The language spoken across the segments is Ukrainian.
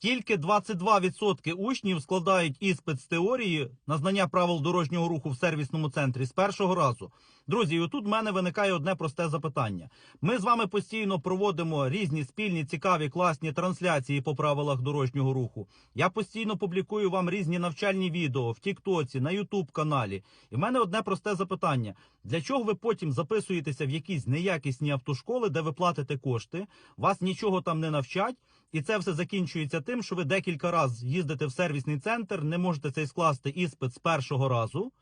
Тільки 22% учнів складають іспит з теорії на знання правил дорожнього руху в сервісному центрі з першого разу. Друзі, і отут в мене виникає одне просте запитання. Ми з вами постійно проводимо різні спільні, цікаві, класні трансляції по правилах дорожнього руху. Я постійно публікую вам різні навчальні відео в Тіктоці, на Ютуб каналі. І в мене одне просте запитання: для чого ви потім записуєтеся в якісь неякісні автошколи, де ви платите кошти, вас нічого там не навчать, і це все закінчується тим, що ви декілька разів їздите в сервісний центр, не можете цей скласти іспит з першого разу.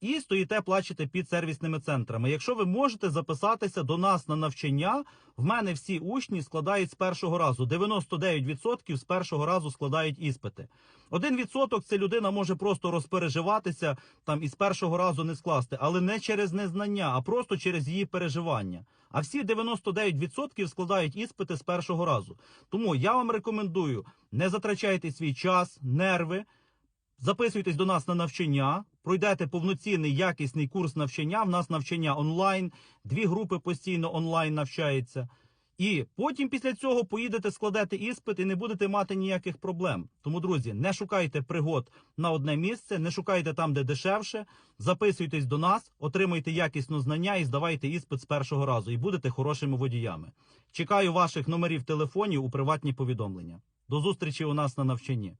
І стоїте, плачете під сервісними центрами. Якщо ви можете записатися до нас на навчання, в мене всі учні складають з першого разу. 99% з першого разу складають іспити. Один відсоток це людина може просто розпереживатися там і з першого разу не скласти, але не через незнання, а просто через її переживання. А всі 99% складають іспити з першого разу. Тому я вам рекомендую не затрачайте свій час, нерви. Записуйтесь до нас на навчання, пройдете повноцінний якісний курс навчання. В нас навчання онлайн, дві групи постійно онлайн навчаються. І потім після цього поїдете складати іспит і не будете мати ніяких проблем. Тому, друзі, не шукайте пригод на одне місце, не шукайте там, де дешевше. Записуйтесь до нас, отримуйте якісне знання і здавайте іспит з першого разу, і будете хорошими водіями. Чекаю ваших номерів телефонів у приватні повідомлення. До зустрічі у нас на навчанні.